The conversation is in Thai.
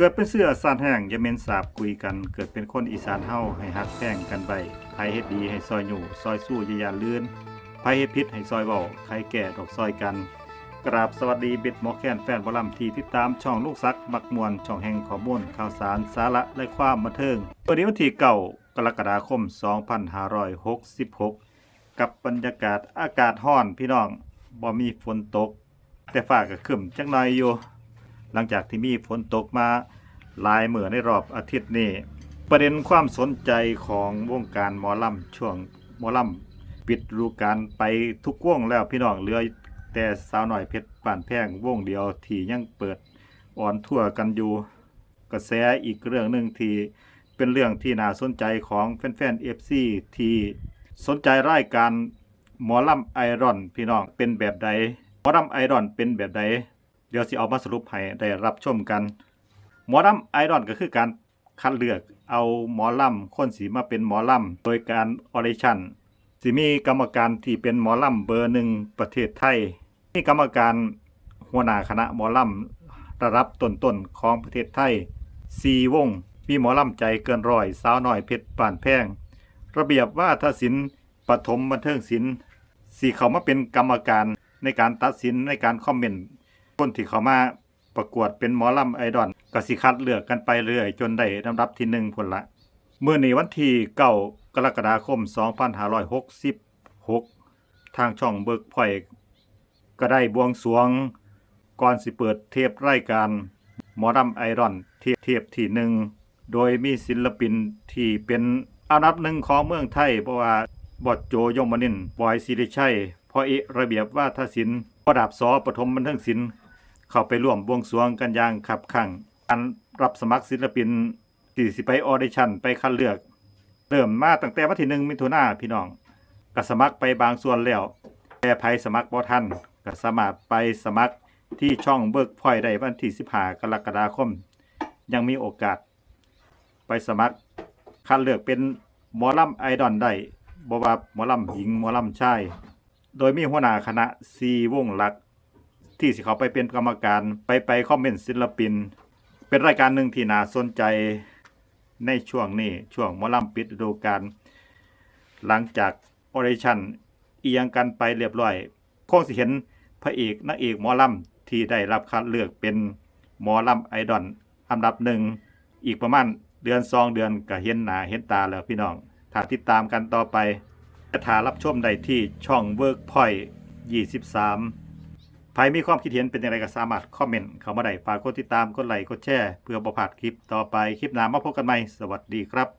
เกิดเป็นเสื้อสานแห้งอย่าเม้นสาบคุยกัน เกิดเป็นคนอีสานเฮาให้ฮักแป้งกันไว้ไผเฮ็ดดีให้ซอยอยู่ ซอยสู้ย่ายาเลือนไผเฮ็ดผิดให้ซอยเว้าใครแก่ดอกซอยกัน กราบสวัสดีเบ็ดหมอแคนแฟนบอลัมที่ติดตามช่องลูกซักมักมวนช่องแห่งข้อมูลข่าวสารสาระและความบันเทิงวันนี้วันที่เก่ากรกฎาคม 2566 กับบรรยากาศอากาศร้อนพี่น้องบ่มีฝนตก แต่ฟ้าก็ครึ้มจักหน่อยอยู่ หลังจากที่มีฝนตกมาหลายเหมือในรอบอาทิตย์นี้ประเด็นความสนใจของวงการหมอลำช่วงหมอลำปิดฤดูกาลไปทุกวงแล้วพี่น้องเหลือแต่สาวหน่อยเพชรป่านแพงวงเดียวที่ยังเปิดอ่อนทั่วกันอยู่กระแสอีกเรื่องหนึ่งที่เป็นเรื่องที่น่าสนใจของแฟนๆ FC ที่สนใจรายการหมอลำไอรอน พี่น้องเป็นแบบใดหมอลำไอรอนเป็นแบบใด เดี๋ยวสิเอามาสรุปให้ได้รับชมกัน หมอลำไอรอนก็คือการคัดเลือกเอาหมอลำคนสีมาเป็นหมอลำโดยการออเดชั่นสิมีกรรมการที่เป็นหมอลำเบอร์หนึ่งประเทศไทย มีกรรมการหัวหน้าคณะหมอลำระดับต้นๆของประเทศไทยสีวงมีหมอลำใจเกินร้อยสาวหน้อยเพชรป่านแพง ระเบียบว่าทศิลป์ปฐมบันเทิงศิลป์สีเขามาเป็นกรรมการในการตัดสินในการคอมเมนต์ คนที่เขามาประกวดเป็นหมอลำไอดอลก็สิคัดเลือกกันไปเรื่อย จนได้ลำดับที่หนึ่งผลละเมื่อนี้วันที่เก้ากรกฎาคม 2566 ทางช่องเบิกพอยต์ก็ได้บวงสรวง ก่อนสิเปิดเทปรายการหมอลำไอดอลเทปเทปที่หนึ่งโดยมีศิลปินที่เป็นอันดับหนึ่งของเมืองไทยเพราะว่าบอดโจยมนินบอยศิริชัยพอเอระเบียบว่าทศิลป์ประดับสอปฐมบันเทิงศิลป์ เข้าไปร่วมบวงสรวงกันอย่างขับขั่งการรับสมัครศิลปินที่สิไปออเดชั่นไปคัดเลือก เริ่มมาตั้งแต่วันที่หนึ่งมิถุนาพี่น้องก็สมัครไปบางส่วนแล้ว แต่ภัยสมัครบ่ทันก็สามารถไปสมัครที่ช่องเบิกพอยได้วันที่15กรกฎาคม ยังมีโอกาส ไปสมัครคัดเลือกเป็นหมอลำไอดอลได้บ่ว่าหมอลำหญิงหมอลำชาย โดยมีหัวหน้าคณะซีวงหลัก ที่สิเขาไปเป็นกรรมการไปไปคอมเมนต์ศิลปิน เป็นรายการหนึ่งที่น่าสนใจในช่วงนี้ช่วงมอลำปิดฤดูกาลหลังจากออเดชั่นเอียงกันไปเรียบร้อยคงสิเห็นพระเอกนางเอกหมอลำที่ได้รับคัดเลือกเป็นหมอลำไอดอลอันดับหนึ่งอีกประมาณเดือนสองเดือนก็เห็นหน้าเห็นตาแล้วพี่น้องถ้าติดตามกันต่อไปจะถารับชมได้ที่ช่องเวิร์กพอยต์23 ใครมีความคิดเห็นเป็นอย่างไรก็สามารถคอมเมนต์เข้ามาได้ฝากกดติดตามกดไลค์กดแชร์เพื่อบ่พลาดคลิปต่อไปคลิปหน้ามาพบกันใหม่สวัสดีครับ